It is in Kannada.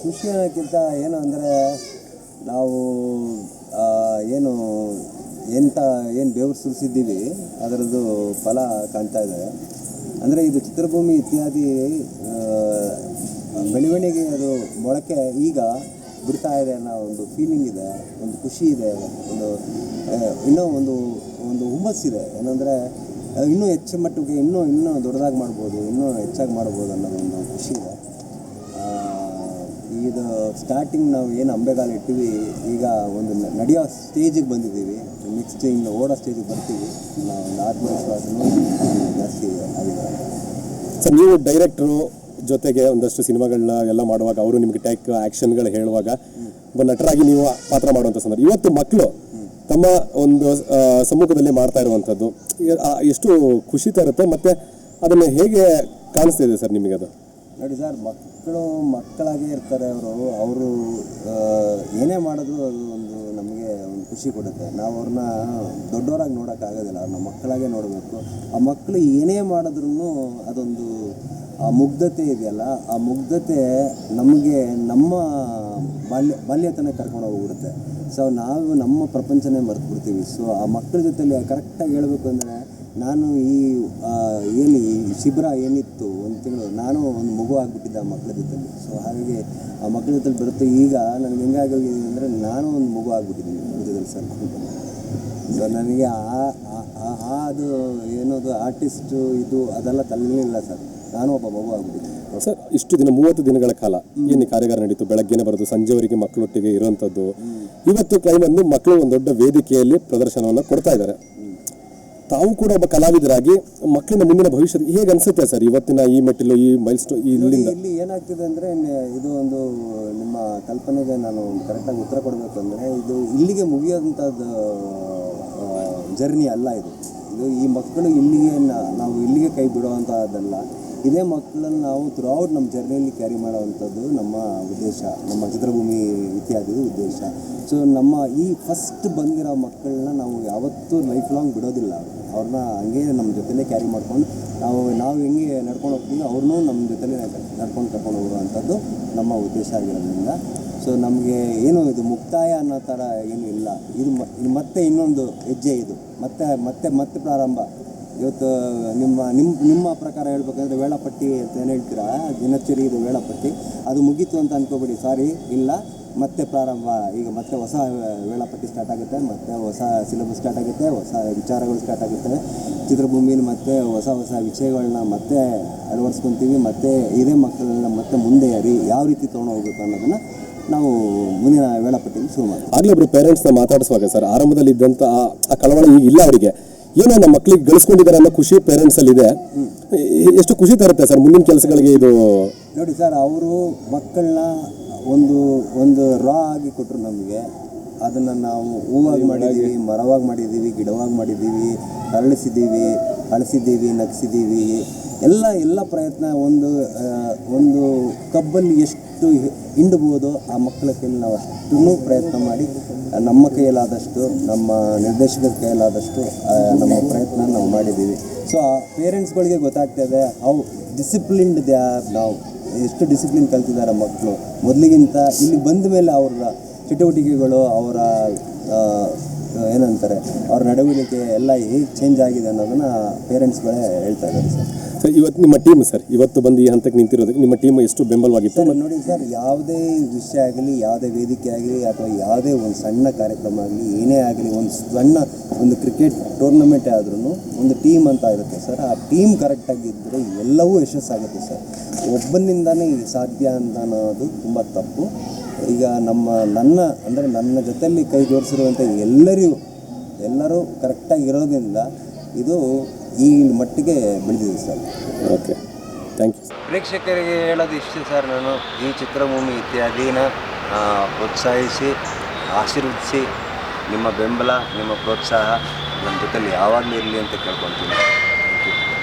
ಅನ್ನೋಕ್ಕಿಂತ ಏನು ಅಂದರೆ ನಾವು ಏನು ಎಂತ ಏನು ಬೆವರು ಸುರಿಸಿದ್ದೀವಿ, ಅದರದ್ದು ಫಲ ಕಾಣ್ತಾ ಇದೆ. ಅಂದರೆ ಇದು ಚಿತ್ರಭೂಮಿ ಇತ್ಯಾದಿ ಬೆಳವಣಿಗೆ ಅದು ಮೊಳಕೆ ಈಗ ಬಿಡ್ತಾ ಇದೆ ಅನ್ನೋ ಒಂದು ಫೀಲಿಂಗ್ ಇದೆ, ಒಂದು ಖುಷಿ ಇದೆ, ಒಂದು ಇನ್ನೂ ಒಂದು ಒಂದು ಹುಮ್ಮಸ್ಸಿದೆ ಏನಂದರೆ ಇನ್ನೂ ಹೆಚ್ಚು ಮಟ್ಟಿಗೆ ಇನ್ನೂ ಇನ್ನೂ ದೊಡ್ಡದಾಗಿ ಮಾಡ್ಬೋದು, ಇನ್ನೂ ಹೆಚ್ಚಾಗಿ ಮಾಡ್ಬೋದು ಅನ್ನೋದು ಒಂದು ಖುಷಿ ಇದೆ. ಇದು ಸ್ಟಾರ್ಟಿಂಗ್ ನಾವು ಏನು ಅಂಬೆಗಾಲು ಇಟ್ಟಿವಿ ಈಗ ಒಂದು ನಡೆಯೋ ಸ್ಟೇಜಿಗೆ ಬಂದಿದ್ದೀವಿ. ನೆಕ್ಸ್ಟ್ ಇನ್ನು ಓಡೋ ಸ್ಟೇಜಿಗೆ ಬರ್ತೀವಿ. ನಾವು ಆತ್ಮವಿಶ್ವಾಸನೂ ಜಾಸ್ತಿ ಆಗಿದೆ. ಸರ್ ನೀವು ಡೈರೆಕ್ಟ್ರು ಜೊತೆಗೆ ಒಂದಷ್ಟು ಸಿನಿಮಾಗಳನ್ನ ಎಲ್ಲ ಮಾಡುವಾಗ ಅವರು ನಿಮಗೆ ಟೈಕ್ ಆ್ಯಕ್ಷನ್ಗಳು ಹೇಳುವಾಗ ಒಬ್ಬ ನಟರಾಗಿ ನೀವು ಪಾತ್ರ ಮಾಡುವಂಥ ಸಂದರ್ಭ. ಇವತ್ತು ಮಕ್ಕಳು ತಮ್ಮ ಒಂದು ಸಮ್ಮುಖದಲ್ಲಿ ಮಾಡ್ತಾ ಇರುವಂಥದ್ದು ಎಷ್ಟು ಖುಷಿ ತರುತ್ತೆ ಮತ್ತು ಅದನ್ನು ಹೇಗೆ ಕಾಣಿಸ್ತಿದೆ ಸರ್ ನಿಮಗೆ ಅದು? ನೋಡಿ ಸರ್ ಮಕ್ಕಳು ಮಕ್ಕಳಾಗೇ ಇರ್ತಾರೆ ಅವರು ಅವರು ಏನೇ ಮಾಡಿದ್ರು ಅದು ಒಂದು ನಮಗೆ ಒಂದು ಖುಷಿ ಕೊಡುತ್ತೆ. ನಾವು ಅವ್ರನ್ನ ದೊಡ್ಡವರಾಗಿ ನೋಡೋಕ್ಕಾಗೋದಿಲ್ಲ, ಅವ್ರನ್ನ ಮಕ್ಕಳಾಗೆ ನೋಡಬೇಕು. ಆ ಮಕ್ಕಳು ಏನೇ ಮಾಡಿದ್ರೂ ಅದೊಂದು ಆ ಮುಗ್ಧತೆ ಇದೆಯಲ್ಲ, ಆ ಮುಗ್ಧತೆ ನಮಗೆ ನಮ್ಮ ಬಾಲ್ಯ ಬಾಲ್ಯತನ ಕರ್ಕೊಂಡು ಹೋಗ್ಬಿಡುತ್ತೆ. ಸೊ ನಾವು ನಮ್ಮ ಪ್ರಪಂಚನೇ ಮರೆತು ಬಿಡ್ತೀವಿ ಸೊ ಆ ಮಕ್ಕಳ ಜೊತೆಲಿ ಕರೆಕ್ಟಾಗಿ ಹೇಳಬೇಕು ಅಂದರೆ, ನಾನು ಈ ಏನು ಈ ಶಿಬಿರ ಏನಿತ್ತು ಒಂದು ತಿಂಗಳು, ನಾನು ಒಂದು ಮಗು ಆಗಿಬಿಟ್ಟಿದ್ದೆ ಆ ಮಕ್ಕಳ ಜೊತೆಲಿ. ಸೊ ಹಾಗಾಗಿ ಆ ಮಕ್ಕಳ ಜೊತೆಲಿ ಬರುತ್ತೆ. ಈಗ ನನಗೆ ಹೆಂಗಾಗೋಗಿದೆ ಅಂದರೆ, ನಾನು ಒಂದು ಮಗು ಆಗಿಬಿಟ್ಟಿದ್ದೀನಿ ಅವ್ರ ಜೊತೆಲಿ ಸರ್ ಸೊ ನನಗೆ ಆ ಅದು, ಏನದು ಆರ್ಟಿಸ್ಟು ಇದು ಅದೆಲ್ಲ ತಲೆಯಲ್ಲಿಲ್ಲ ಸರ್. ನಾನು ಒಬ್ಬ ಮಗು ಆಗುದಿಲ್ಲ. ಸರ್ ಇಷ್ಟು ದಿನ ಮೂವತ್ತು ದಿನಗಳ ಕಾಲ ಏನು ಕಾರ್ಯಾಗಾರ ನಡೀತು ಬೆಳಗ್ಗೆನೆ ಬರೋದು ಸಂಜೆವರೆಗೆ ಮಕ್ಕಳೊಟ್ಟಿಗೆ ಇರುವಂಥದ್ದು ಇವತ್ತು ಕ್ಲೈಮ್ ಒಂದು ಮಕ್ಕಳು ಒಂದು ದೊಡ್ಡ ವೇದಿಕೆಯಲ್ಲಿ ಪ್ರದರ್ಶನವನ್ನು ಕೊಡ್ತಾ ಇದ್ದಾರೆ. ತಾವು ಕೂಡ ಒಬ್ಬ ಕಲಾವಿದರಾಗಿ ಮಕ್ಕಳಿನ ಮುಂದಿನ ಭವಿಷ್ಯ ಹೇಗೆ ಅನಿಸುತ್ತೆ ಸರ್ ಇವತ್ತಿನ ಈ ಮೆಟ್ಟಿಲು ಈ ಮೈಲ್ ಸ್ಟೋ ನೋಡಿ, ಇಲ್ಲಿಂದ? ಇಲ್ಲಿ ಏನಾಗ್ತಿದೆ ಅಂದರೆ ಇದು ಒಂದು ನಿಮ್ಮ ಕಲ್ಪನೆಗೆ ನಾನು ಕರೆಕ್ಟಾಗಿ ಉತ್ತರ ಕೊಡಬೇಕು ಅಂದರೆ ಇದು ಇಲ್ಲಿಗೆ ಮುಗಿಯೋಂಥದ್ದು ಜರ್ನಿ ಅಲ್ಲ ಇದು. ಇದು ಈ ಮಕ್ಕಳು ಇಲ್ಲಿಗೆ ನಾವು ಇಲ್ಲಿಗೆ ಕೈ ಬಿಡುವಂಥದ್ದಲ್ಲ ಇದೇ ಮಕ್ಕಳನ್ನು ನಾವು ಥ್ರೂಔಟ್ ನಮ್ಮ ಜರ್ನಿಯಲ್ಲಿ ಕ್ಯಾರಿ ಮಾಡೋವಂಥದ್ದು ನಮ್ಮ ಉದ್ದೇಶ, ನಮ್ಮ ಚಿತ್ರಭೂಮಿ ಇತ್ಯಾದಿ ಉದ್ದೇಶ. ಸೊ ನಮ್ಮ ಈ ಫಸ್ಟ್ ಬಂದಿರೋ ಮಕ್ಕಳನ್ನ ನಾವು ಯಾವತ್ತೂ ಲೈಫ್ ಲಾಂಗ್ ಬಿಡೋದಿಲ್ಲ. ಅವ್ರನ್ನ ಹಂಗೆ ನಮ್ಮ ಜೊತೆಲೇ ಕ್ಯಾರಿ ಮಾಡ್ಕೊಂಡು, ನಾವು ನಾವು ಹೆಂಗೆ ನಡ್ಕೊಂಡು ಹೋಗ್ತೀವಿ ಅವ್ರನ್ನೂ ನಮ್ಮ ಜೊತೆಲೇ ನಡ್ಕೊಂಡು ಕರ್ಕೊಂಡು ಹೋಗುವಂಥದ್ದು ನಮ್ಮ ಉದ್ದೇಶ ಆಗಿರೋದ್ರಿಂದ. ಸೊ ನಮಗೆ ಏನು ಇದು ಮುಕ್ತಾಯ ಅನ್ನೋ ಥರ ಏನು ಇಲ್ಲ. ಇದು ಮತ್ತೆ ಇನ್ನೊಂದು ಹೆಜ್ಜೆ ಇದು. ಮತ್ತೆ ಮತ್ತೆ ಮತ್ತೆ ಪ್ರಾರಂಭ. ಇವತ್ತು ನಿಮ್ಮ ನಿಮ್ಮ ನಿಮ್ಮ ಪ್ರಕಾರ ಹೇಳ್ಬೇಕಂದ್ರೆ ವೇಳಾಪಟ್ಟಿ ಅಂತ ಏನು ಹೇಳ್ತೀರಾ? ದಿನಚರಿ ಇದು ವೇಳಾಪಟ್ಟಿ. ಅದು ಮುಗೀತು ಅಂತ ಅನ್ಕೋಬೇಡಿ, ಸಾರಿ. ಇಲ್ಲ, ಮತ್ತೆ ಪ್ರಾರಂಭ. ಈಗ ಮತ್ತೆ ಹೊಸ ವೇಳಾಪಟ್ಟಿ ಸ್ಟಾರ್ಟ್ ಆಗುತ್ತೆ, ಮತ್ತೆ ಹೊಸ ಸಿಲೆಬಸ್ ಸ್ಟಾರ್ಟ್ ಆಗುತ್ತೆ, ಹೊಸ ವಿಚಾರಗಳು ಸ್ಟಾರ್ಟ್ ಆಗುತ್ತೆ. ಚಿತ್ರಭೂಮಿಲಿ ಮತ್ತೆ ಹೊಸ ಹೊಸ ವಿಷಯಗಳನ್ನ ಮತ್ತೆ ಅಳವಡಿಸ್ಕೊತೀವಿ, ಮತ್ತೆ ಇದೇ ಮಕ್ಕಳನ್ನ ಮತ್ತೆ ಮುಂದೆ ರೀ ಯಾವ ರೀತಿ ತೊಗೊಂಡು ಹೋಗ್ಬೇಕು ಅನ್ನೋದನ್ನ ನಾವು ಮುಂದಿನ ವೇಳಾಪಟ್ಟಿಯಲ್ಲಿ ಶುರು ಮಾಡ್ತೀವಿ. ಆಗಲೇ ಒಬ್ಬರು ಪೇರೆಂಟ್ಸ್ನ ಮಾತಾಡಿಸುವಾಗ ಸರ್, ಆರಂಭದಲ್ಲಿ ಇದ್ದಂಥ ಆ- ಕಳವಳ ಈಗ ಇಲ್ಲ ಅವರಿಗೆ. ಏನೋ ನಮ್ಮ ಮಕ್ಳಿಗೆ ಗಳಿಸ್ಕೊಂಡಿದ್ದಾರೆ ಅನ್ನೋ ಖುಷಿ ಪೇರೆಂಟ್ಸ್ ಅಲ್ಲಿ ಇದೆ. ಎಷ್ಟು ಖುಷಿ ತರುತ್ತೆ ಸರ್ ಮುಂದಿನ ಕೆಲಸಗಳಿಗೆ ಇದು? ನೋಡಿ ಸರ್, ಅವರು ಮಕ್ಕಳನ್ನ ಒಂದು ಒಂದು ರಾ ಆಗಿ ಕೊಟ್ಟರು ನಮಗೆ. ಅದನ್ನು ನಾವು ಹೂವಾಗಿ ಮಾಡಿದ್ದೀವಿ, ಮರವಾಗಿ ಮಾಡಿದ್ದೀವಿ, ಗಿಡವಾಗಿ ಮಾಡಿದ್ದೀವಿ, ಅರಳಿಸಿದ್ದೀವಿ, ಅಳಿಸಿದ್ದೀವಿ, ನಗಿಸಿದ್ದೀವಿ. ಎಲ್ಲ ಎಲ್ಲ ಪ್ರಯತ್ನ ಒಂದು ಒಂದು ಕಬ್ಬಲ್ಲಿ ಎಷ್ಟು ಹಿಂಡ್ಬೋದು, ಆ ಮಕ್ಕಳ ಕೈಯಲ್ಲಿ ನಾವು ಅಷ್ಟೂ ಪ್ರಯತ್ನ ಮಾಡಿ, ನಮ್ಮ ಕೈಯಲ್ಲಾದಷ್ಟು, ನಮ್ಮ ನಿರ್ದೇಶಕರ ಕೈಯಲ್ಲಾದಷ್ಟು ನಮ್ಮ ಪ್ರಯತ್ನ ನಾವು ಮಾಡಿದ್ದೀವಿ. ಸೊ ಆ ಪೇರೆಂಟ್ಸ್ಗಳಿಗೆ ಗೊತ್ತಾಗ್ತದೆ ಅವು ಡಿಸಿಪ್ಲಿನ್ಡ್ ದೇ ನಾವು ಎಷ್ಟು ಡಿಸಿಪ್ಲಿನ್ ಕಲ್ತಿದ್ದಾರೆ ಮಕ್ಕಳು. ಮೊದಲಿಗಿಂತ ಇಲ್ಲಿ ಬಂದ ಮೇಲೆ ಅವರ ಚಟುವಟಿಕೆಗಳು ಅವರ ಏನಂತಾರೆ ಅವ್ರ ನಡವಳಿಕೆ ಎಲ್ಲ ಹೇಗೆ ಚೇಂಜ್ ಆಗಿದೆ ಅನ್ನೋದನ್ನು ಪೇರೆಂಟ್ಸ್ಗಳೇ ಹೇಳ್ತಾ ಇದ್ದಾರೆ ಸರ್. ಸರ್ ಇವತ್ತು ನಿಮ್ಮ ಟೀಮ್ ಸರ್ ಇವತ್ತು ಬಂದು ಈ ಹಂತಕ್ಕೆ ನಿಂತಿರೋದಕ್ಕೆ ನಿಮ್ಮ ಟೀಮ್ ಎಷ್ಟು ಬೆಂಬಲವಾಗಿತ್ತು? ಸರ್ ನೋಡಿ ಸರ್ ಯಾವುದೇ ವಿಷಯ ಆಗಲಿ ಯಾವುದೇ ವೇದಿಕೆ ಆಗಲಿ ಅಥವಾ ಯಾವುದೇ ಒಂದು ಸಣ್ಣ ಕಾರ್ಯಕ್ರಮ ಆಗಲಿ ಏನೇ ಆಗಲಿ ಒಂದು ಸಣ್ಣ ಒಂದು ಕ್ರಿಕೆಟ್ ಟೂರ್ನಮೆಂಟ್ ಆದ್ರೂ ಒಂದು ಟೀಮ್ ಅಂತ ಇರುತ್ತೆ ಸರ್. ಆ ಟೀಮ್ ಕರೆಕ್ಟಾಗಿದ್ದರೆ ಎಲ್ಲವೂ ಯಶಸ್ಸಾಗುತ್ತೆ ಸರ್. ಒಬ್ಬನಿಂದಾನೇ ಸಾಧ್ಯ ಅಂತ ಅನ್ನೋದು ತುಂಬ ತಪ್ಪು. ಈಗ ನಮ್ಮ ನನ್ನ ಅಂದರೆ ನನ್ನ ಜೊತೆಯಲ್ಲಿ ಕೈ ಜೋಡಿಸಿರುವಂಥ ಎಲ್ಲರಿಗೂ ಎಲ್ಲರೂ ಕರೆಕ್ಟಾಗಿ ಇರೋದ್ರಿಂದ ಇದು ಈ ಮಟ್ಟಿಗೆ ಬೆಳೆದಿದೆ ಸರ್. ಓಕೆ ಥ್ಯಾಂಕ್ ಯು ಪ್ರೇಕ್ಷಕರಿಗೆ ಹೇಳೋದು ಇಷ್ಟು ಸರ್ ನಾನು. ಈ ಚಿತ್ರಭೂಮಿ ಇತ್ಯಾದಿನ ಪ್ರೋತ್ಸಾಹಿಸಿ ಆಶೀರ್ವದಿಸಿ ನಿಮ್ಮ ಬೆಂಬಲ ನಿಮ್ಮ ಪ್ರೋತ್ಸಾಹ ನನ್ನ ಜೊತೆಲಿ ಯಾವಾಗಲೂ ಇರಲಿ ಅಂತ ಕೇಳ್ಕೊತೀನಿ